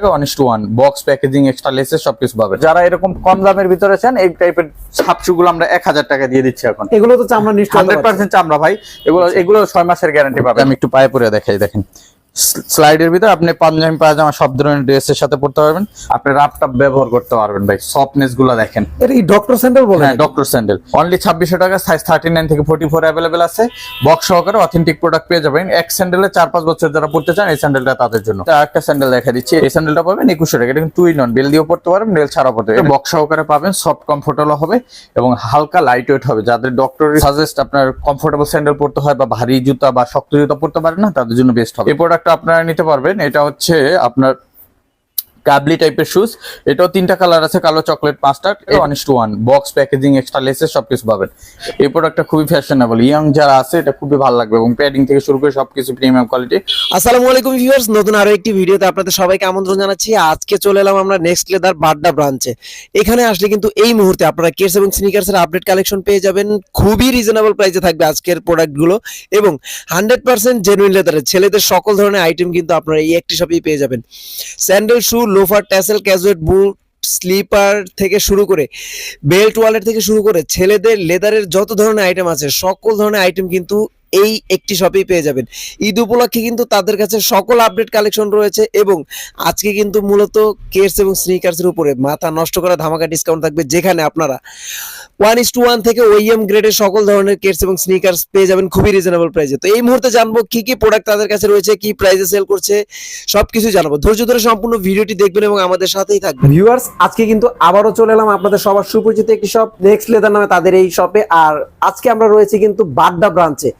One two one box packaging extra laces সবকিছু পাবে যারা এরকম কম দামের ভিতরে চান এই টাইপের আমরা এক হাজার টাকা দিয়ে দিচ্ছি এখন। এগুলো তো চামড়া নিশ্চয় হান্ড্রেড পার্সেন্ট চামড়া ভাই এগুলো এগুলো ছয় মাসের গ্যারান্টি পাবে আমি একটু পায়ে পরে দেখাই দেখেন। স্লাইডের ভিতরে আপনি পাঞ্জাবি পায়জামা সব ধরনের ড্রেসের সাথে পড়তে পারবেন। আপনি রাপটাপ ব্যবহার করতে পারবেন ভাই সফটনেসগুলো দেখেন। এটা কি ডক্টর স্যান্ডেল বলে হ্যাঁ ডক্টর স্যান্ডেল অনলি ছাব্বিশশো টাকা সাইজ থার্টি নাইন থেকে ফোর্টি ফোর অ্যাভেলেবেল আছে। বক্স সহকারে অথেন্টিক প্রোডাক্ট পেয়ে যাবেন। এক স্যান্ডেলে চার পাঁচ বছর যারা পড়তে চান এই স্যান্ডেলটা তাদের জন্য। একটা স্যান্ডেল দেখা দিচ্ছি। এই স্যান্ডেলটা পাবেন একুশশো টাকা। এটা কিন্তু টুই নন বেল দিয়েও পড়তে পারবেন বেল ছাড়াও পড়তে পারবেন। বক্স সহকারে পাবেন সফট কমফোর্টেবল হবে এবং হালকা লাইট ওয়েট হবে। যাদের ডক্টর সাজেস্ট আপনার কমফোর্টেবল স্যান্ডেল পড়তে হয় বা ভারী জুতা বা শক্ত জুতা পড়তে পারেন না তাদের জন্য বেস্ট হবে। এই প্রোডাক্টটা আপনারা নিতে পারবেন। এটা হচ্ছে আপনার কাবলি টাইপের শুজ এটাও তিনটা কালার আছে, কালো chocolate mustard one is two one box packaging extra laces সবকিছু পাবেন। এই প্রোডাক্টটা খুবই ফ্যাশনেবল ইয়াং যারা আছে, এটা খুবই ভালো লাগবে এবং প্যাডিং থেকে শুরু করে সবকিছু প্রিমিয়াম কোয়ালিটি আসসালামু আলাইকুম ভিউয়ার্স নতুন আরও একটি ভিডিওতে আপনাদের সবাইকে আমন্ত্রণ জানাচ্ছি। আজকে চলে এলাম আমরা নেক্সট লেদার বাড্ডা ব্রাঞ্চে এখানে আসলে কিন্তু এই মুহূর্তে আপনারা কেস এবং স্নিকার্স এর আপডেট কালেকশন পেয়ে যাবেন। খুবই রিজনেবল প্রাইসে থাকবে আজকের প্রোডাক্টগুলো এবং হান্ড্রেড পার্সেন্ট জেনুইন লেদারের ছেলেদের সকল ধরনের আইটেম কিন্তু আপনারা এই একটি শপেই পেয়ে যাবেন। Sandal shoe loafer tassel casual boot slipper থেকে শুরু করে বেল্ট ওয়ালেট থেকে শুরু করে ছেলেদের লেদারের যত ধরনের আইটেম আছে, সকল ধরনের আইটেম কিন্তু এই একটি শপেই পেয়ে যাবেন। ঈদ উপলক্ষে কিন্তু তাদের কাছে সকল আপডেট কালেকশন রয়েছে এবং আজকে কিন্তু মূলত কেটস এবং স্নিকার্স এর উপরে মাথা নষ্ট করা ধামাকা ডিসকাউন্ট থাকবে যেখানে আপনারা ওয়ান ইস টু ওয়ান থেকে ওইএম গ্রেডের সকল ধরনের কেটস এবং স্নিকার্স পেয়ে যাবেন খুবই রিজনেবল প্রাইসে তো এই মুহূর্তে জানব কি কি প্রোডাক্ট তাদের কাছে রয়েছে, কি প্রাইসে সেল করছে, সবকিছু জানাব। ধৈর্য ধরে সম্পূর্ণ ভিডিওটি দেখবেন এবং আমাদের সাথেই থাকবেন। ভিউয়ার্স আজকে কিন্তু আবারও চলে এলাম আপনাদের সবার সুপরিচিত একটি শপ নেক্সট লেদার নামে তাদের এই শপে আর আজকে আমরা রয়েছি কিন্তু বাড্ডা ব্রাঞ্চে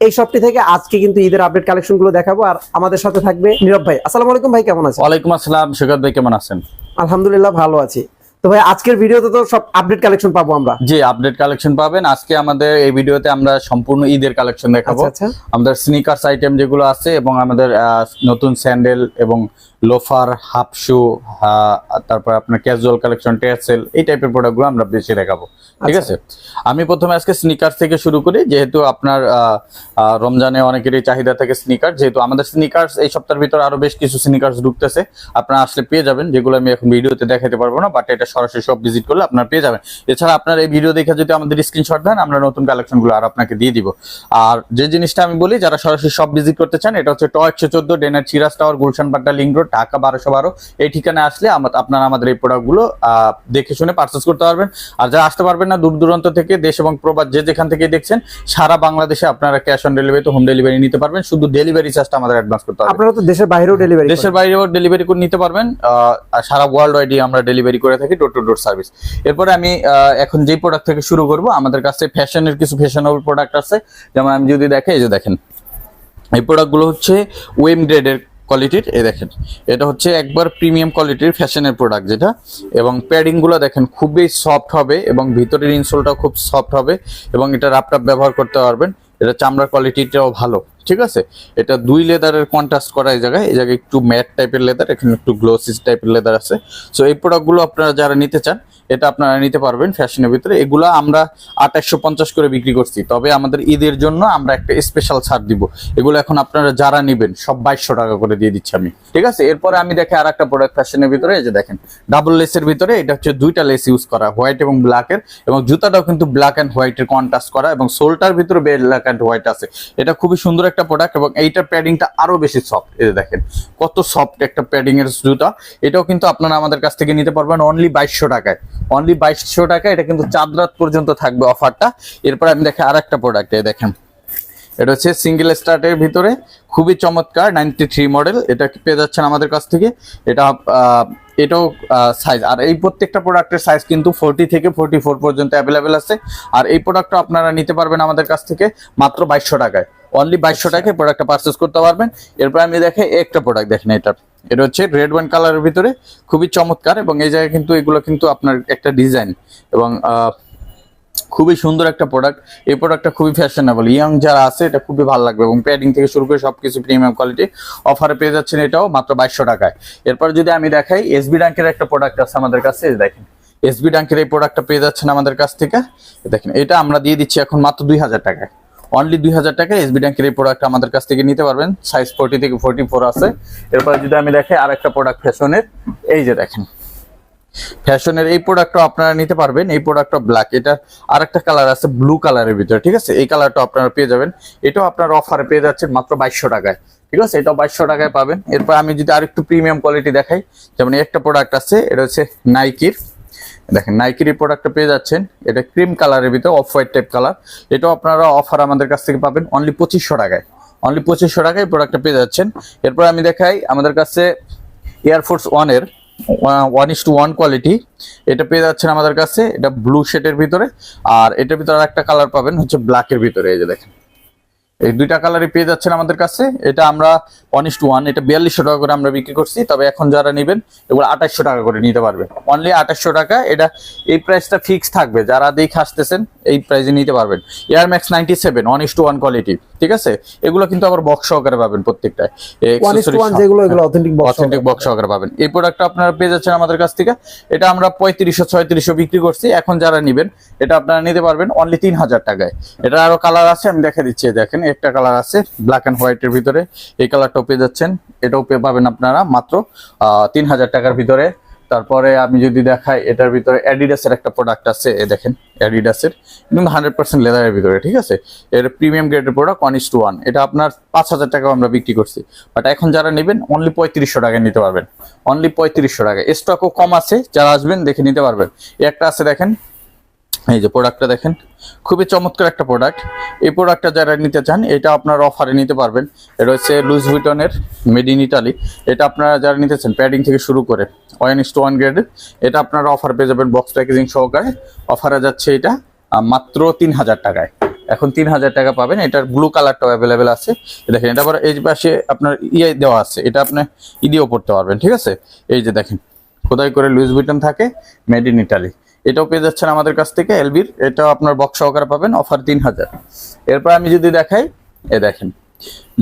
এই শপটি থেকে আজকে কিন্তু ঈদের আপডেট কালেকশনগুলো দেখাবো আর আমাদের সাথে থাকবে নীরব ভাই। আসসালামু আলাইকুম ভাই কেমন আছেন? ওয়ালাইকুম আসসালাম সুগত ভাই কেমন আছেন? আলহামদুলিল্লাহ ভালো আছি। তো ভাই আজকের ভিডিওতে তো সব আপডেট কালেকশন পাবো আমরা। জি আপডেট কালেকশন পাবেন। আজকে আমাদের এই ভিডিওতে আমরা সম্পূর্ণ ঈদের কালেকশন দেখাবো। আচ্ছা আচ্ছা। আমাদের স্নিকার্স আইটেম যেগুলো আছে এবং আমাদের আহ, নতুন স্যান্ডেল এবং লোফার হাফ শু তারপর আপনার ক্যাজুয়াল কালেকশন টেসেল এই টাইপের প্রোডাক্টগুলো আমরা বেশি দেখাবো। ঠিক আচ্ছা। আছে? আমি প্রথমে আজকে স্নিকার থেকে শুরু করি যেহেতু আপনার রমজানে অনেকেরই চাহিদা থাকে স্নিকার যেহেতু আমাদের স্নিকার্স এই সপ্তাহের ভিতরে আরও বেশ কিছু স্নিকার্স ঢুকতেছে আপনারা আসলে পেয়ে যাবেন যেগুলো আমি এখন ভিডিওতে দেখাতে পারব না বাট এটা সরাসরি সব ভিজিট করলে আপনারা পেয়ে যাবেন। এছাড়া আপনার এই ভিডিও দেখে যদি আমাদের স্ক্রিনশট দেন আমরা নতুন কালেকশনগুলো আর আপনাকে দিয়ে দিব। আর যে জিনিসটা আমি বলি যারা সরাসরি সব ভিজিট করতে চান এটা হচ্ছে ট একশো চোদ্দ ডেনার চিরাস টাওয়ার গুলশান পাট্টা লিঙ্ক রোড ঢাকা বারোশো বারো এই ঠিকানায় আসলে আপনারা আমাদের এই প্রোডাক্টগুলো দেখে শুনে পারচেস করতে পারবেন। আর যারা আসতে পারবেন না দূর দূরান্ত থেকে দেশ এবং প্রবাদ যে যেখান থেকে দেখছেন সারা বাংলাদেশে আপনারা ক্যাশ অন ডেলিভারিতে হোম ডেলিভারি নিতে পারবেন। শুধু ডেলিভারি চার্জটা আমাদের অ্যাডভান্স করতে হবে। আপনারা তো দেশের বাইরেও ডেলিভারি দেশের বাইরেও ডেলিভারি করে নিতে পারবেন। সারা ওয়ার্ল্ড ওয়াইডই আমরা ডেলিভারি করে থাকি ডোর টু ডোর সার্ভিস এরপরে আমি আহ, এখন যে প্রোডাক্ট থেকে শুরু করব আমাদের কাছে ফ্যাশনের কিছু ফ্যাশনেবল প্রোডাক্ট আছে। যেমন আমি যদি দেখে এই যে দেখেন। এই প্রোডাক্টগুলো হচ্ছে ওয়েম গ্রেডের কোয়ালিটির এই দেখেন। এটা হচ্ছে একবার প্রিমিয়াম কোয়ালিটির ফ্যাশনের প্রোডাক্ট যেটা, এবং প্যাডিংগুলো দেখেন খুবই সফট হবে এবং ভিতরের ইনসোলটাও খুব সফট হবে এবং এটা রাপটাপ ব্যবহার করতে পারবেন। এটা চামড়ার কোয়ালিটিটাও ভালো, ঠিক আছে? এটা দুই লেদারের কন্ট্রাস্ট করা এই জায়গায় এই জায়গায় একটু ম্যাট টাইপের লেদার এখানে একটু গ্লোসিস টাইপের লেদার আছে। সো এই প্রোডাক্টগুলো আপনারা যারা নিতে চান এটা আপনারা নিতে পারবেন ফ্যাশনের ভিতরে। এগুলো আমরা আঠাশশো পঞ্চাশ করে বিক্রি করছি। তবে আমাদের ঈদের জন্য আমরা একটা স্পেশাল ছাড় দিব। এগুলো এখন আপনারা যারা নেবেন, সব বাইশশো টাকা করে দিয়ে দিচ্ছি আমি। ঠিক আছে? এরপরে আমি দেখে আর একটা প্রোডাক্ট ফ্যাশনের ভিতরে, এই যে দেখেন ডাবল লেসের ভিতরে, এটা হচ্ছে দুইটা লেস ইউজ করা হোয়াইট এবং ব্ল্যাকের এবং জুতাটাও কিন্তু ব্ল্যাক অ্যান্ড হোয়াইটের কন্ট্রাস্ট করা এবং সোলটার ভিতরে ব্ল্যাক অ্যান্ড হোয়াইট আছে। এটা খুবই সুন্দর একটা প্রোডাক্ট এবং এইটার প্যাডিংটা আরও বেশি সফট এই দেখেন, কত সফট একটা প্যাডিং এর জুতা। এটাও কিন্তু আপনারা আমাদের কাছ থেকে নিতে পারবেন অনলি বাইশশো টাকায়। অনলি বাইশশো টাকা এটা কিন্তু চাঁদ রাত পর্যন্ত থাকবে অফারটা। এরপর আমি দেখে আর একটা প্রোডাক্ট দেখেন। এটা হচ্ছে সিঙ্গেল স্টার্টের ভিতরে খুবই চমৎকার নাইনটি থ্রি মডেল এটা পেয়ে যাচ্ছেন আমাদের কাছ থেকে? এটা এটাও সাইজ আর এই প্রত্যেকটা প্রোডাক্টের সাইজ কিন্তু ফোরটি থেকে ফোরটি ফোর পর্যন্ত অ্যাভেলেবেল আছে। আর এই প্রোডাক্টটা আপনারা নিতে পারবেন আমাদের কাছ থেকে মাত্র বাইশশো টাকায়। অনলি বাইশশো টাকায় প্রোডাক্টটা পারচেস করতে পারবেন। এরপর আমি দেখে একটা প্রোডাক্ট দেখেন এটা এটা হচ্ছে রেড ওয়ান কালারের ভিতরে খুবই চমৎকার এবং এই জায়গায় কিন্তু এগুলো কিন্তু আপনার একটা ডিজাইন এবং খুবই সুন্দর একটা প্রোডাক্ট এই প্রোডাক্টটা খুবই ফ্যাশনেবল ইয়াং যারা আছে, এটা খুবই ভালো লাগবে এবং প্যাডিং থেকে শুরু করে সবকিছু প্রিমিয়াম কোয়ালিটি অফারে পেয়ে যাচ্ছেন এটাও মাত্র বাইশশো টাকায়। এরপর যদি আমি দেখাই এসবি ডাঙ্কের একটা প্রোডাক্ট আছে আমাদের কাছে দেখেন। এসবি ডাঙ্কের এই প্রোডাক্টটা পেয়ে যাচ্ছেন আমাদের কাছ থেকে। দেখেন, এটা আমরা দিয়ে দিচ্ছি এখন মাত্র দুই হাজার টাকায়। অনলি দুই হাজার টাকা এসবি ট্যাঙ্কের এই প্রোডাক্ট আমাদের কাছ থেকে নিতে পারবেন। সাইজ ফোর্টি থেকে ফোর্টি ফোর আছে। এরপরে যদি আমি দেখে আর একটা প্রোডাক্ট ফ্যাশনের, এই যে দেখেন। ফ্যাশনের এই প্রোডাক্টটা আপনারা নিতে পারবেন। এই প্রোডাক্টটা ব্ল্যাক এটা আরেকটা কালার আছে ব্লু কালারের ভিতরে, ঠিক আছে? এই কালারটা আপনারা পেয়ে যাবেন। এটাও আপনার অফারে পেয়ে যাচ্ছেন মাত্র বাইশশো টাকায়, ঠিক আছে? এটাও বাইশশো টাকায় পাবেন। এরপর আমি যদি আরেকটু প্রিমিয়াম কোয়ালিটি দেখাই, যেমন একটা প্রোডাক্ট আছে, এটা হচ্ছে নাইকির দেখেন নাইকির প্রোডাক্টটা পেয়ে যাচ্ছেন। এটা ক্রিম কালারের ভিতরে অফ হোয়াইট টাইপ কালার এটাও আপনারা অফার আমাদের কাছ থেকে পাবেন অনলি পঁচিশশো টাকায়। অনলি পঁচিশশো টাকায় প্রোডাক্টটা পেয়ে যাচ্ছেন। এরপর আমি দেখাই আমাদের কাছে এয়ারফোর্স ওয়ানের one is to one quality এটা পেয়ে যাচ্ছেন আমাদের কাছে, এটা ব্লু শেডের ভিতরে। আর এটার ভিতরে আর একটা কালার পাবেন হচ্ছে ব্ল্যাকের ভিতরে, এই যে দেখেন। এই দুইটা কালারই পেয়ে যাচ্ছেন আমাদের কাছে। এটা আমরা ওয়ান টু ওয়ান এটা বিয়াল্লিশশো টাকা করে আমরা বিক্রি করছি তবে এখন যারা নেবেন এগুলো আঠাশশো টাকা করে নিতে পারবে। অনলি আঠাশশো টাকা এটা এই প্রাইসটা ফিক্স থাকবে যারা দেখে আসতেছেন এই প্রাইসে নিতে পারবেন। Air Max ninety seven one to one quality ঠিক আছে? এগুলো কিন্তু আবার বক্স সহকারে পাবেন বক্স অথেন্টিক বক্স সহকারে পাবেন। এই প্রোডাক্টটা আপনারা পেয়ে যাচ্ছেন আমাদের কাছ থেকে। এটা আমরা পঁয়ত্রিশশো ছয়ত্রিশশো বিক্রি করছি। এখন যারা নেবেন এটা আপনারা নিতে পারবেন অনলি তিন হাজার টাকায়। এটা আরও কালার আছে, আমি দেখে দিচ্ছি দেখেন, একটা কালার আছে ব্ল্যাক অ্যান্ড হোয়াইটের ভিতরে। এই কালারটাও পেয়ে যাচ্ছেন। এটাও পেয়ে পাবেন আপনারা মাত্র তিন হাজার টাকার ভিতরে। তারপরে আমি যদি দেখাই, এটার ভিতরে অ্যাডিডাসের একটা প্রোডাক্ট আছে এ দেখেন অ্যাডিডাসের কিন্তু হান্ড্রেড পার্সেন্ট লেদারের ভিতরে, ঠিক আছে? এর প্রিমিয়াম গ্রেডের product one is to one এটা আপনার পাঁচ হাজার টাকাও আমরা বিক্রি করছি। বাট এখন যারা নেবেন অনলি পঁয়ত্রিশশো টাকায় নিতে পারবেন। অনলি পঁয়ত্রিশশো টাকা স্টকও কম আছে, যারা আসবেন, দেখে নিতে পারবেন। একটা আছে, দেখেন এই যে প্রোডাক্টটা দেখেন, খুবই চমৎকার একটা প্রোডাক্ট এই প্রোডাক্টটা যারা নিতে চান, এটা আপনার অফারে নিতে পারবেন। এটা হচ্ছে লুজ ভিটনের মেড ইন ইটালি এটা আপনারা যারা নিতে চান প্যাডিং থেকে শুরু করে ওয়ান ইস টু ওয়ান গ্রেডের এটা আপনারা অফার পেয়ে যাবেন বক্স প্যাকেজিং সহকারে। অফারে যাচ্ছে এটা মাত্র তিন হাজার টাকায়। এখন তিন হাজার টাকা পাবেন, এটার ব্লু কালারটাও অ্যাভেলেবেল আছে। দেখেন, এটা আবার এই পাশে আপনার ইয়ে দেওয়া আছে, এটা আপনি ই দিয়েও পড়তে পারবেন, ঠিক আছে? এই যে দেখেন, খোদাই করে লুইস বুইটন থাকে মেড ইন ইটালি এটাও পেয়ে যাচ্ছেন আমাদের কাছ থেকে, এলবির। এটাও আপনার বক্স সহকারে পাবেন অফার তিন হাজার এরপর আমি যদি দেখাই, এ দেখেন।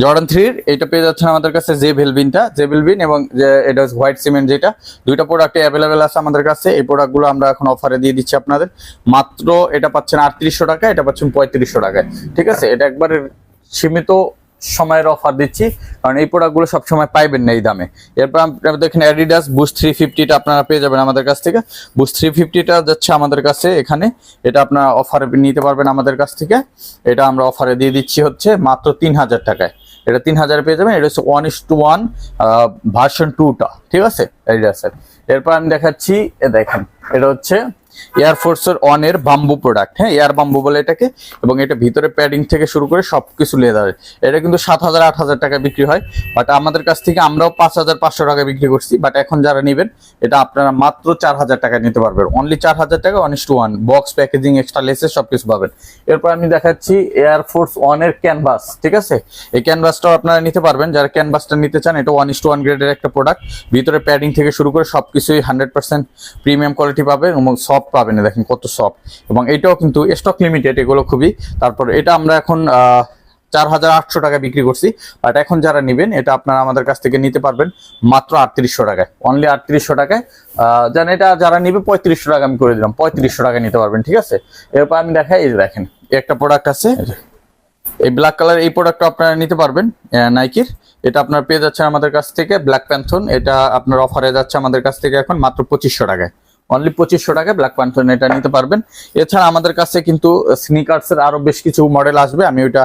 জর্ডান থ্রির এটা পেয়ে যাচ্ছেন আমাদের কাছে জে ভেলবিনটা জে ভেলবিন এবং এটা হোয়াইট সিমেন্ট যেটা। দুইটা প্রোডাক্টে অ্যাভেলেবেল আছে আমাদের কাছে। এই প্রোডাক্টগুলো আমরা এখন অফারে দিয়ে দিচ্ছি আপনাদের। মাত্র এটা পাচ্ছেন আটত্রিশশো টাকা, এটা পাচ্ছেন পঁয়ত্রিশশো টাকায়। ঠিক আছে? এটা একবারে সীমিত সময়ের অফার দিচ্ছি। কারণ এই প্রোডাক্টগুলো সবসময় পাইবেন না এই দামে। এরপর আপনারা দেখেন অ্যাডিডাস বুস্ট থ্রি ফিফটিটা আপনারা পেয়ে যাবেন আমাদের কাছ থেকে। বুস্ট থ্রি ফিফটিটা যাচ্ছে আমাদের কাছে এখানে। এটা আপনারা অফারে নিতে পারবেন আমাদের কাছ থেকে। এটা আমরা অফারে দিয়ে দিচ্ছি হচ্ছে মাত্র তিন হাজার টাকায়। এটা তিন হাজার পেয়ে যাবেন। এটা হচ্ছে one is to one version টুটা ঠিক আছে? অ্যাডিডাসের এরপর আমি দেখাচ্ছি, এ দেখেন, এটা হচ্ছে এয়ারফোর্সের এর বাম্বু প্রোডাক্ট হ্যাঁ? এয়ার বাম্বু বলে এটাকে, এবং এটা ভিতরে প্যাডিং থেকে শুরু করে সবকিছু লেদার এটা কিন্তু সাত হাজার, আট হাজার টাকা বিক্রি হয় বাট আমাদের কাছ থেকে আমরাও পাঁচ হাজার, পাঁচশো টাকা বিক্রি করছি বাট এখন যারা নেবেন, এটা আপনারা মাত্র চার হাজার টাকা নিতে পারবেন। অনলি চার হাজার টাকা one to one box packaging extra laces সবকিছু পাবেন। এরপর আমি দেখাচ্ছি এয়ারফোর্স ওয়ানের ক্যানভাস ঠিক আছে? এই ক্যানভাসটাও আপনারা নিতে পারবেন, যারা ক্যানভাসটা নিতে চান, এটা ওয়ান টু ওয়ান গ্রেডের একটা প্রোডাক্ট ভিতরে প্যাডিং থেকে শুরু করে সবকিছুই হান্ড্রেড পার্সেন্ট প্রিমিয়াম কোয়ালিটি পাবে, এবং সফট পাবেন দেখেন কত সফট এবং এটাও কিন্তু স্টক লিমিটেড এগুলো খুবই। তারপর এটা আমরা এখন চার হাজার আটশো টাকা বিক্রি করছি। বাট এখন যারা নেবেন এটা আপনারা আমাদের কাছ থেকে নিতে পারবেন মাত্র আটত্রিশশো টাকায়। অনলি আটত্রিশশো টাকায় জান এটা যারা নিবে পঁয়ত্রিশশো টাকা আমি করে দিলাম। পঁয়ত্রিশশো টাকা নিতে পারবেন ঠিক আছে? এরপর আমি দেখাই এই যে দেখেন একটা প্রোডাক্ট আছে। এই ব্ল্যাক কালার এই প্রোডাক্টটা আপনারা নিতে পারবেন নাইকির এটা আপনারা পেয়ে যাচ্ছেন আমাদের কাছ থেকে ব্ল্যাক প্যান্থন এটা আপনার অফারে যাচ্ছে আমাদের কাছ থেকে এখন মাত্র পঁচিশশো টাকায়। অনলি পঁচিশশো টাকায় ব্ল্যাক প্যান্থন এটা নিতে পারবেন। এছাড়া আমাদের কাছে কিন্তু স্নিকার্স এর আরও বেশ কিছু মডেল আসবে। আমি ওইটা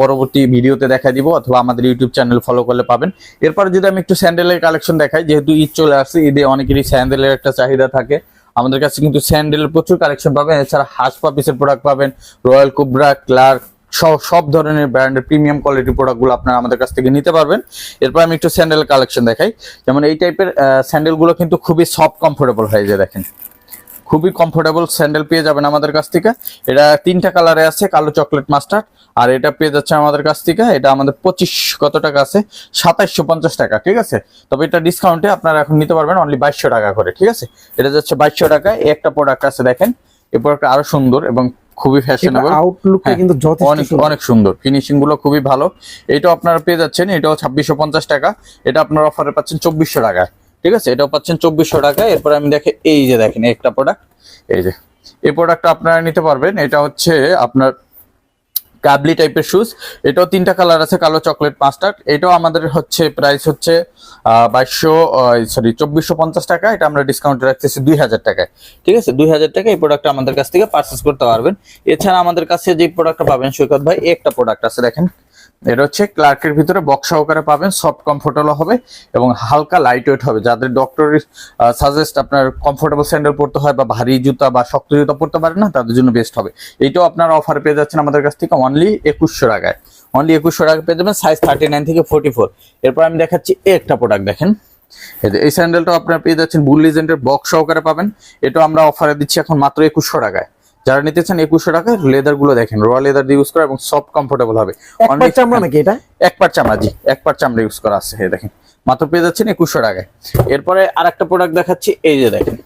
পরবর্তী ভিডিওতে দেখা দিব অথবা আমাদের ইউটিউব চ্যানেল ফলো করলে পাবেন। এরপর যদি আমি একটু স্যান্ডেলের কালেকশন দেখাই, যেহেতু ঈদ চলে আসছে, ঈদে অনেকেরই স্যান্ডেলের একটা চাহিদা থাকে। আমাদের কাছে কিন্তু স্যান্ডেলের প্রচুর কালেকশন পাবেন। এছাড়া হাস প্রোডাক্ট পাবেন রয়্যাল কুবরা ক্লার্ক সব ধরনের ব্র্যান্ডের প্রিমিয়াম কোয়ালিটি প্রোডাক্টগুলো আপনারা আমাদের কাছ থেকে নিতে পারবেন। এরপর আমি একটু স্যান্ডেল কালেকশন দেখাই। যেমন এই টাইপের স্যান্ডেলগুলো কিন্তু খুবই সফট কমফোর্টেবল হয়ে যায় দেখেন। খুবই কমফোর্টেবল স্যান্ডেল পেয়ে যাবেন আমাদের কাছ থেকে। এটা তিনটা কালারে আছে, কালো চকলেট মাস্টার্ড আর এটা পেয়ে যাচ্ছে আমাদের কাছ থেকে। এটা আমাদের পঁচিশ কত টাকা আছে? সাতাইশশো পঞ্চাশ টাকা, ঠিক আছে? তবে এটা ডিসকাউন্টে আপনারা এখন নিতে পারবেন অনলি বাইশশো টাকা করে, ঠিক আছে? এটা যাচ্ছে বাইশশো টাকা। একটা প্রোডাক্ট আছে দেখেন এই প্রোডাক্ট আরও সুন্দর এবং খুবই ফ্যাশনেবল আউটলুকটা হ্যাঁ, কিন্তু যথেষ্ট অনেক সুন্দর। ফিনিশিংগুলো খুবই ভালো। এটাও আপনারা পেয়ে যাচ্ছেন এটাও ছাব্বিশশো পঞ্চাশ টাকা। এটা আপনারা অফারে পাচ্ছেন চব্বিশশো টাকা ঠিক আছে? এটাও পাচ্ছেন চব্বিশশো টাকা এরপর আমি দেখে এই যে দেখেন একটা প্রোডাক্ট এই যে এই প্রোডাক্টটা আপনারা নিতে পারবেন। এটা হচ্ছে আপনার কাবলি টাইপের শুজ এটাও তিনটা কালার আছে, কালো চকলেট মাস্টার্ড এটাও আমাদের হচ্ছে প্রাইস হচ্ছে বাইশশো সরি চব্বিশশো পঞ্চাশ টাকা। এটা আমরা ডিসকাউন্টে রাখতেছি দুই হাজার টাকায়। ঠিক আছে? দুই হাজার টাকা এই প্রোডাক্টটা আমাদের কাছ থেকে পারচেস করতে পারবেন। এছাড়া আমাদের কাছে যে প্রোডাক্টটা পাবেন, সৈকত ভাই একটা প্রোডাক্ট আছে, দেখেন। এটা হচ্ছে ক্লার্কের ভিতরে বক্স সহকারে পাবেন সফট কমফোর্টেবল হবে এবং হালকা লাইট ওয়েট হবে। যাদের ডক্টর সাজেস্ট আপনার কমফোর্টেবল স্যান্ডেল পরতে হয় বা ভারী জুতা বা শক্ত জুতা পরতে পারেন না, তাদের জন্য বেস্ট হবে। এইটাও আপনার অফার পেয়ে যাচ্ছেন আমাদের কাছ থেকে অনলি একুশশো টাকায়। অনলি একুশশো টাকা পেয়ে যাবেন সাইজ থার্টি নাইন থেকে ফোর্টি ফোর এরপর আমি দেখাচ্ছি একটা প্রোডাক্ট দেখেন। এই স্যান্ডেলটাও আপনারা পেয়ে যাচ্ছেন বুল লিজেন্ডের বক্স সহকারে পাবেন। এটাও আমরা অফারে দিচ্ছি এখন মাত্র একুশশো টাকায়। যারা নিতে চান একুশশো টাকা লেদারগুলো দেখেন র লেদার ইউজ করা এবং সব কমফোর্টেবল হবে। এক পার পাট চামড়া নাকি এটা? এক পার চামড়া জি এক পার চামড়া ইউজ করা আছে দেখেন। মাত্র পেয়ে যাচ্ছেন একুশশো টাকায়। এরপরে আর একটা প্রোডাক্ট দেখাচ্ছি এই যে দেখেন।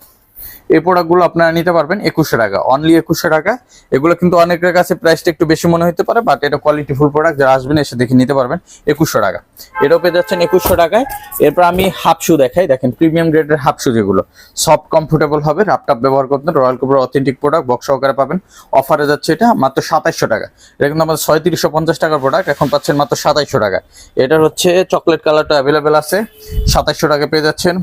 এই প্রোডাক্টগুলো আপনারা নিতে পারবেন একুশশো টাকা অনলি একুশশো টাকা। এগুলো কিন্তু অনেকের কাছে প্রাইসটা একটু বেশি মনে হতে পারে বাট এটা কোয়ালিটি ফুল প্রোডাক্ট যারা আসবেন এসে দেখে নিতে পারবেন একুশশো টাকা। এটাও পেয়ে যাচ্ছেন একুশশো টাকায়। এরপর আমি হাফ শু দেখাই, দেখেন প্রিমিয়াম গ্রেডের হাফ শু যেগুলো। সফট কমফোর্টেবল হবে রাপটাপ ব্যবহার করতেন Royal Cobra authentic product box সহকারে পাবেন। অফারে যাচ্ছে এটা মাত্র সাতাইশশো টাকা। এটা কিন্তু আমাদের ছয়ত্রিশশো পঞ্চাশ টাকার প্রোডাক্ট এখন পাচ্ছেন মাত্র সাতাইশশো টাকা এটার হচ্ছে চকলেট কালারটা অ্যাভেলেবেল আছে, সাতাইশশো টাকা পেয়ে যাচ্ছেন।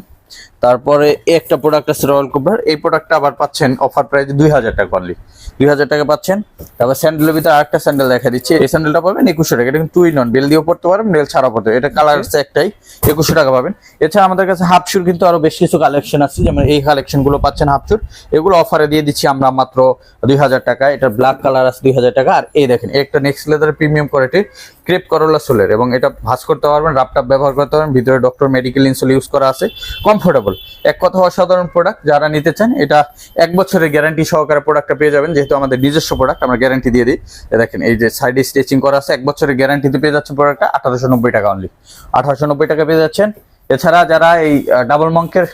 তারপরে একটা প্রোডাক্ট আছে রয়্যাল কোবরার এই প্রোডাক্টটা আবার পাচ্ছেন অফার প্রাইস দুই হাজার টাকা অনলি দুই হাজার টাকা পাচ্ছেন। তারপর স্যান্ডেলের ভিতরে আরেকটা স্যান্ডেল দেখা দিচ্ছি। এই স্যান্ডেলটা পাবেন একুশশো টাকা। এটা কিন্তু টুই নন বেল দিয়েও পড়তে পারবেন বেল ছাড়াও পড়তে এটা কালার আছে একটাই একুশশো টাকা পাবেন। এছাড়া আমাদের কাছে হাফ শুর কিন্তু আরও বেশ কিছু কালেকশন আছে। যেমন এই কালেকশনগুলো পাচ্ছেন হাফ শুর এগুলো অফারে দিয়ে দিচ্ছি আমরা মাত্র দুই হাজার টাকা। এটা ব্ল্যাক কালার আছে দুই হাজার টাকা। আর এই দেখেন একটা নেক্সট লেদার প্রিমিয়াম কোয়ালিটির ক্রেপ করোলা সোলের এবং এটা ভাঁজ করতে পারবেন রাপটাপ ব্যবহার করতে পারবেন। ভিতরে ডক্টর মেডিকেল ইনসোল ইউজ করা আছে। কমফোর্টেবল এক কথা অসাধারণ প্রোডাক্ট যারা নিতে চান, এটা এক বছরের গ্যারান্টি সহকারে প্রোডাক্টটা পেয়ে যাবেন, যেহেতু আমাদের নিজস্ব প্রোডাক্ট আমরা গ্যারান্টি দিয়ে দিই। দেখেন, এই যে সাইডে স্টিচিং করা আছে, এক বছরের গ্যারান্টিতে পেয়ে যাচ্ছেন প্রোডাক্টটা আঠারোশো নব্বই টাকা অনলি আঠারোশো নব্বই টাকা পেয়ে যাচ্ছেন। এছাড়া যারা এই ডাবল মঙ্কের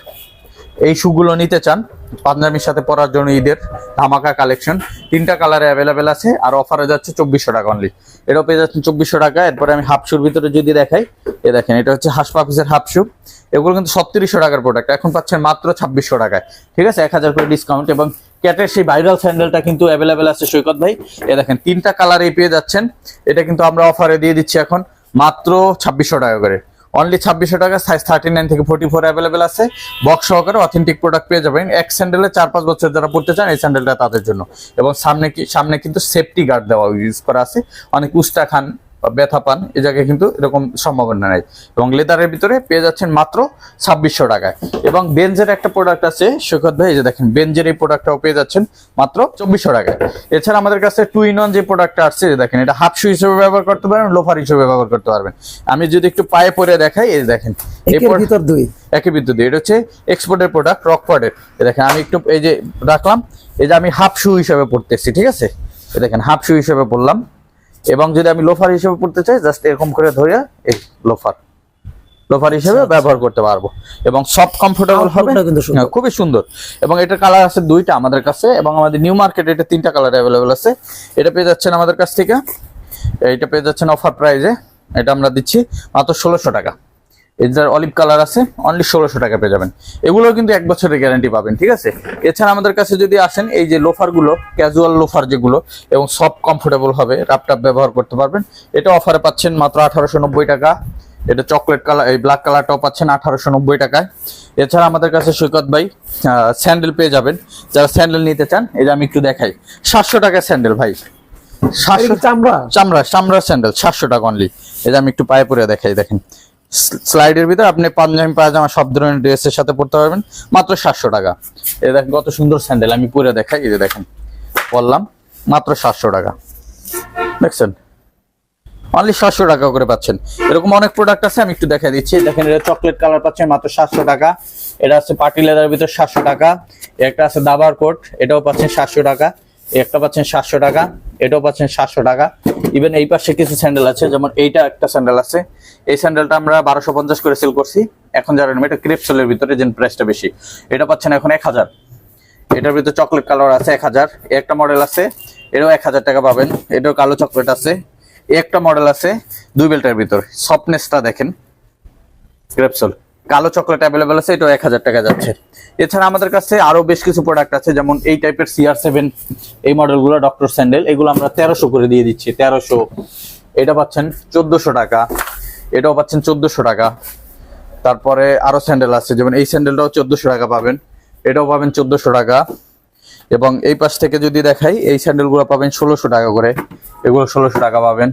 এই শুগুলো নিতে চান, পাঞ্জাবির সাথে পরার জন্য ঈদের ধামাকা কালেকশন তিনটা কালারে অ্যাভেলেবেল আছে, আর অফারে যাচ্ছে চব্বিশশো টাকা অনলি এটাও পেয়ে যাচ্ছেন চব্বিশশো টাকা। এরপরে আমি হাফ শুর ভিতরে যদি দেখাই এ দেখেন, এটা হচ্ছে হাসপা পিসের হাফ শু এগুলো কিন্তু সত্তিরিশশো টাকার প্রোডাক্ট এখন পাচ্ছেন মাত্র ছাব্বিশশো টাকায়। ঠিক আছে? এক হাজার করে ডিসকাউন্ট এবং ক্যাটের সেই ভাইরাল স্যান্ডেলটা কিন্তু অ্যাভেলেবেল আছে সৈকত ভাই। এ দেখেন, তিনটা কালার এই পেয়ে যাচ্ছেন। এটা কিন্তু আমরা অফারে দিয়ে দিচ্ছি এখন মাত্র ছাব্বিশশো টাকা করে। অনলি ছাব্বিশশো টাকা সাইজ থার্টি নাইন থেকে ফোর্টি ফোর অ্যাভেলেবেল আছে। বক্স সহকারে অথেন্টিক প্রোডাক্ট পেয়ে যাবেন। এক স্যান্ডেলে চার পাঁচ বছর যারা পড়তে চান, এই স্যান্ডেলটা তাদের জন্য। এবং সামনে কি সামনে কিন্তু সেফটি গার্ড দেওয়া ইউজ করা আছে। অনেক উস্তা খান ব্যথা পান এই জায়গায় কিন্তু এরকম সম্ভাবনা নাই। এবং লেদারের ভিতরে পেয়ে যাচ্ছেন মাত্র ছাব্বিশশো টাকায়। এবং বেঞ্জের একটা প্রোডাক্ট আছে সৈকত ভাই এই যে দেখেন বেঞ্জের এই প্রোডাক্টটাও পেয়ে যাচ্ছেন মাত্র চব্বিশশো টাকায়। এছাড়া আমাদের কাছে টু ইন ওয়ান যে প্রোডাক্টটা আসছে দেখেন এটা হাফ শু হিসেবে ব্যবহার করতে পারবেন লোফার হিসেবে ব্যবহার করতে পারবেন। আমি যদি একটু পায়ে পরে দেখাই এই যে দেখেন ভিতর দুই। একই বিদ্যুৎ এটা হচ্ছে এক্সপোর্টের প্রোডাক্ট রকফোর্ডের দেখেন আমি একটু এই যে রাখলাম এই যে আমি হাফ শু হিসেবে পড়তেছি ঠিক আছে? দেখেন হাফ শু হিসেবে পড়লাম। এবং যদি আমি লোফার হিসেবে পড়তে চাই জাস্ট এরকম করে ধরে এই লোফার লোফার হিসেবে ব্যবহার করতে পারব। এবং সব কমফোর্টেবল হবে। হ্যাঁ, খুবই সুন্দর। এবং এটার কালার আছে দুইটা আমাদের কাছে এবং আমাদের নিউ মার্কেটে এটা তিনটা কালার অ্যাভেলেবেল আছে। এটা পেয়ে যাচ্ছেন আমাদের কাছ থেকে। এটা পেয়ে যাচ্ছেন অফার প্রাইজে এটা আমরা দিচ্ছি মাত্র ষোলোশো টাকা। এটার অলিভ কালার আছে অনলি ষোলোশো টাকা পেয়ে যাবেন। এগুলো কিন্তু এক বছরের গ্যারান্টি পাবেন ঠিক আছে? এছাড়া আমাদের কাছে যদি আসেন এই যে লোফারগুলো ক্যাজুয়াল লোফার যেগুলো এবং সব কমফোর্টেবল হবে রাপটাপ ব্যবহার করতে পারবেন। এটা অফারে পাচ্ছেন মাত্র আঠারোশো নব্বই টাকা। এটা চকলেট কালার এই ব্ল্যাক কালারটাও পাচ্ছেন আঠারোশো নব্বই টাকায়। এছাড়া আমাদের কাছে সৈকত ভাই স্যান্ডেল পেয়ে যাবেন। যারা স্যান্ডেল নিতে চান এই যে আমি একটু দেখাই। সাতশো টাকা স্যান্ডেল ভাই। এটা সাতশো চামড়া? চামড়া চামড়ার স্যান্ডেল সাতশো টাকা অনলি এই যে আমি একটু পায়ে পরে দেখাই দেখেন। স্লাইডের ভিতরে আপনি পাঞ্জাবি, পায়জামা সব ধরনের ড্রেসের সাথে পরতে পারবেন। মাত্র সাতশো টাকা। এই দেখেন কত সুন্দর স্যান্ডেল। আমি পরে দেখাই, এই যে দেখেন বললাম মাত্র সাতশো টাকা। দেখছেন? অনলি সাতশো টাকা করে পাচ্ছেন। এরকম অনেক প্রোডাক্ট আছে, আমি একটু দেখা দিচ্ছি। দেখেন, এটা চকলেট কালার পাচ্ছেন, মাত্র সাতশো টাকা। এটা আছে পার্টি লেদার ভিতর সাতশো টাকা। একটা আছে দাবার কোট এটাও পাচ্ছেন সাতশো টাকা। একটা পাচ্ছেন সাতশো টাকা, এটাও পাচ্ছেন সাতশো টাকা। ইভেন এই পাশে কিছু স্যান্ডেল আছে, যেমন এইটা একটা স্যান্ডেল আছে। এই স্যান্ডেলটা আমরা বারোশো পঞ্চাশ করে সেল করছি। এখন যারা নেবে, এটা ক্রেপ সেলের ভিতরে যে প্রাইসটা বেশি। এটা পাচ্ছেন এখন এক হাজার। এটার ভিতরে চকলেট কালার আছে এক হাজার। একটা মডেল আছে এটাও এক হাজার টাকা পাবেন। এটাও কালো চকলেট আছে। একটা মডেল আছে, দুই বেল্টের ভিতর। সফটনেসটা দেখেন। গ্রেপসল কালো চকলেট অ্যাভেলেবেল আছে, এটাও এক হাজার টাকা যাচ্ছে। এছাড়া আমাদের কাছে আরও বেশ কিছু প্রোডাক্ট আছে, যেমন এই টাইপের সিআর সেভেন এই মডেলগুলো ডক্টর স্যান্ডেল এগুলো আমরা তেরোশো করে দিয়ে দিচ্ছি, তেরোশো। এটা পাচ্ছেন চোদ্দোশো টাকা, এটাও পাচ্ছেন চোদ্দোশো টাকা। তারপরে আরও স্যান্ডেল আছে, যেমন এই স্যান্ডেলটাও চোদ্দোশো টাকা পাবেন, এটাও পাবেন চোদ্দোশো টাকা। এবং এই পাশ থেকে যদি দেখাই, এই স্যান্ডেলগুলো পাবেন ষোলোশো টাকা করে, এগুলো ষোলোশো টাকা পাবেন।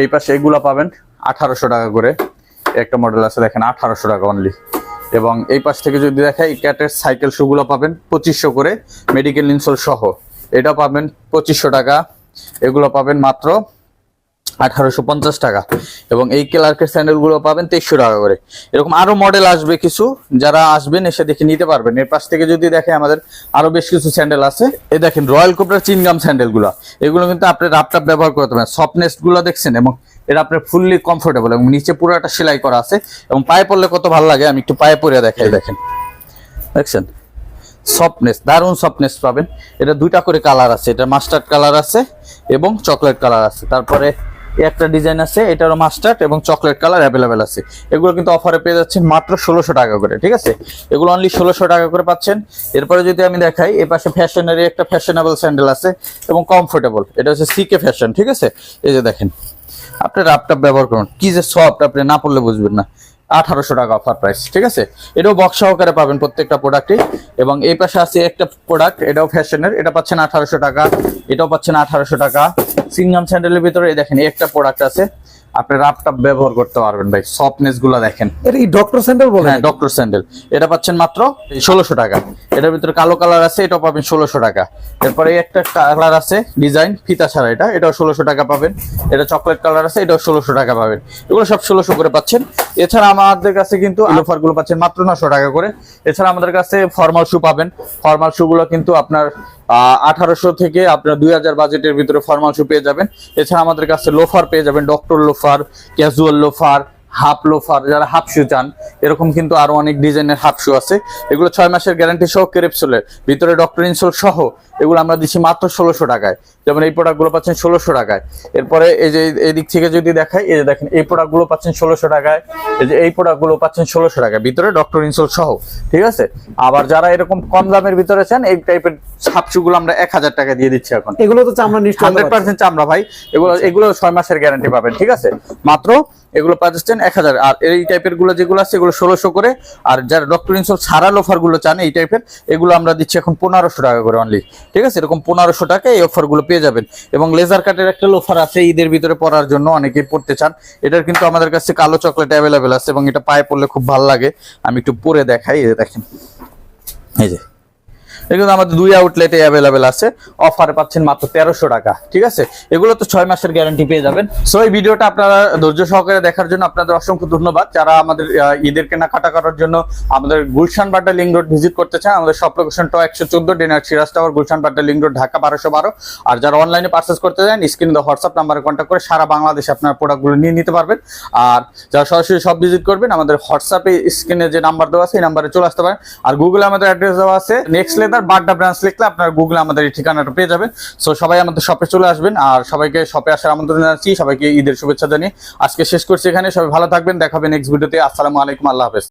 এই পাশে এগুলো পাবেন আঠারোশো টাকা করে। একটা মডেল আছে, দেখেন, আঠারোশো টাকা অনলি এবং এই পাশ থেকে যদি দেখাই ক্যাটের সাইকেল শুগুলো পাবেন পঁচিশশো করে মেডিকেল ইনসোল সহ। এটা পাবেন পঁচিশশো টাকা, এগুলো পাবেন মাত্র আঠারোশো পঞ্চাশ টাকা। এবং এই ক্লার্কের স্যান্ডেলগুলো পাবেন তেইশশো টাকা করে। এরকম আরও মডেল আসবে কিছু, যারা আসবেন, এসে দেখে নিতে পারবেন। এর পাশ থেকে যদি দেখে আমাদের আরও বেশ কিছু স্যান্ডেল আছে এই দেখেন রয়্যাল কোবরার চিনগাম স্যান্ডেলগুলো। এগুলো কিন্তু আপনি রাপটাপ ব্যবহার করতে পারেন। সফটনেসগুলো দেখছেন, এবং এটা আপনার ফুললি কমফোর্টেবল এবং নিচে পুরোটা সেলাই করা আছে এবং পায়ে পড়লে কত ভালো লাগে আমি একটু পায়ে পরে দেখাই দেখেন। দেখছেন? সফটনেস দারুণ সফটনেস পাবেন। এটা দুইটা করে কালার আছে এটা মাস্টার্ড কালার আছে এবং চকলেট কালার আছে। তারপরে একটা ডিজাইন আছে এটারও মাস্টার্ড এবং চকলেট কালার অ্যাভেলেবেল আছে। এগুলো কিন্তু অফারে পেয়ে যাচ্ছেন মাত্র ষোলোশো টাকা করে ঠিক আছে? এগুলো অনলি ষোলোশো টাকা করে পাচ্ছেন। এরপরে যদি আমি দেখাই এ পাশে ফ্যাশনের একটা ফ্যাশনেবল স্যান্ডেল আছে এবং কমফোর্টেবল এটা হচ্ছে সিকে ফ্যাশন ঠিক আছে? এই যে দেখেন। আপনি র্যাপটপ ব্যবহার করুন। কি যে সফট আপনি না পড়লে বুঝবেন না। আঠারোশো টাকা অফার প্রাইস ঠিক আছে? এটাও বক্স সহকারে পাবেন প্রত্যেকটা প্রোডাক্টে এবং এই পাশে আছে একটা প্রোডাক্ট এটাও ফ্যাশনের এটা পাচ্ছেন আঠারোশো টাকা, এটাও পাচ্ছেন আঠারোশো টাকা। সিঙ্গাম স্যান্ডেলের ভিতরে দেখেন একটা প্রোডাক্ট আছে। আপনি রাপটাপ ব্যবহার করতে পারবেন ভাই সফটনেসগুলা দেখেন। এটা কি ডক্টর স্যান্ডেল বলে হ্যাঁ ডক্টর স্যান্ডেল। এটা পাচ্ছেন মাত্র ষোলোশো টাকা। এটার ভিতরে কালো কালার আছে পাবেন টাকা। এরপরে একটা কালার আছে ডিজাইন ফিতা ছাড়া এটা এটাও টাকা পাবেন। এটা চকলেট কালার আছে এটাও টাকা পাবেন। এগুলো সব করে পাচ্ছেন। এছাড়া আমাদের কাছে কিন্তু লোফারগুলো পাচ্ছেন মাত্র নশো টাকা করে। এছাড়া আমাদের কাছে ফর্মাল শু পাবেন। ফর্মাল শু গুলো কিন্তু আপনার আঠারোশো থেকে আপনার দুই হাজার বাজেটের ভিতরে ফর্মাল শু পেয়ে যাবেন। এছাড়া আমাদের কাছে লোফার পেয়ে যাবেন doctor loafer casual loafer half loafer যারা হাফ শু চান, এরকম কিন্তু আরও অনেক ডিজাইনের হাফ শু আছে। এগুলো ছয় মাসের গ্যারান্টি সহ ক্রেপসোলের ভিতরে ডক্টর ইনসোল সহ এগুলো আমরা দিচ্ছি মাত্র ষোলোশো টাকায়। যেমন এই প্রোডাক্টগুলো পাচ্ছেন ষোলোশো টাকায়। এরপরে এই যে এই দিক থেকে যদি দেখাই এই যে দেখেন এই প্রোডাক্টগুলো পাচ্ছেন ষোলোশো টাকায় এই যে এই প্রোডাক্টগুলো পাচ্ছেন ষোলোশো টাকায়। ভিতরে ডক্টর ইনসোল সহ ঠিক আছে? আবার যারা এরকম কম দামের ভিতরে চান এই টাইপের হাফশুগুলো আমরা এক হাজার টাকা দিয়ে দিচ্ছি এখন। এগুলো তো চামড়া নিশ্চয় হান্ড্রেড পার্সেন্ট চামড়া ভাই। এগুলো এগুলো ছয় মাসের গ্যারান্টি পাবেন ঠিক আছে? মাত্র এগুলো পাচ্ছেন এক হাজার। আর এই টাইপেরগুলো যেগুলো আছে এগুলো ষোলোশো করে। আর যারা ডক্টর ইনসোল সারা লোফারগুলো চান এই টাইপের এগুলো আমরা দিচ্ছি এখন পনেরোশো টাকা করে অনলি ঠিক আছে? এরকম পনেরোশো টাকা এই অফারগুলো পেয়ে যাবেন। এবং লেজার কাটের একটা লোফার আছে, ঈদের ভিতরে পরার জন্য অনেকেই পড়তে চান। এটার কিন্তু আমাদের কাছে কালো চকলেট অ্যাভেলেবেল আছে এবং এটা পায়ে পড়লে খুব ভালো লাগে। আমি একটু পরে দেখাই দেখেন। এই যে এগুলো আমাদের দুই আউটলেটে অ্যাভেলেবেল আছে। অফারে পাচ্ছেন মাত্র তেরোশো টাকা, ঠিক আছে? এগুলো তো ছয় মাসের গ্যারান্টি পেয়ে যাবেন। সো এই ভিডিওটা আপনারা ধৈর্য সহকারে দেখার জন্য আপনাদের অসংখ্য ধন্যবাদ। যারা আমাদের ঈদের কেনাকাটা করার জন্য আমাদের Gulshan Badda link road visit করতে চান, আমাদের সব লোকেশনটা একশো চোদ্দ dinner Siraj tower Gulshan Badda link road, Dhaka বারোশো বারো। আর যারা অনলাইনে পার্চেস করতে চান স্ক্রিন হোয়াটসঅ্যাপ নাম্বারে কন্ট্যাক্ট করে সারা বাংলাদেশে আপনার প্রোডাক্টগুলো নিয়ে নিতে পারবেন। আর যারা সরাসরি সব ভিজিট করবেন, আমাদের হোয়াটসঅ্যাপে স্ক্রিনে যে নাম্বার দেওয়া আছে, এই নাম্বারে চলে আসতে পারেন। আর গুগলে আমাদের অ্যাড্রেস দেওয়া আছে নেক্সট লেদার বাড্ডা ব্রাঞ্চ লিখলে আপনার গুগলে আমাদের এই ঠিকানাটা পেয়ে যাবেন। সো সবাই আমাদের শপে চলে আসবেন আর সবাইকে শপে আসার আমন্ত্রণ জানাচ্ছি। সবাইকে ঈদের শুভেচ্ছা জানিয়ে আজকে শেষ করছি এখানে। সবাই ভালো থাকবেন। দেখাবেন নেক্সট ভিডিওতে আসসালামু আলাইকুম। আল্লাহ হাফেজ।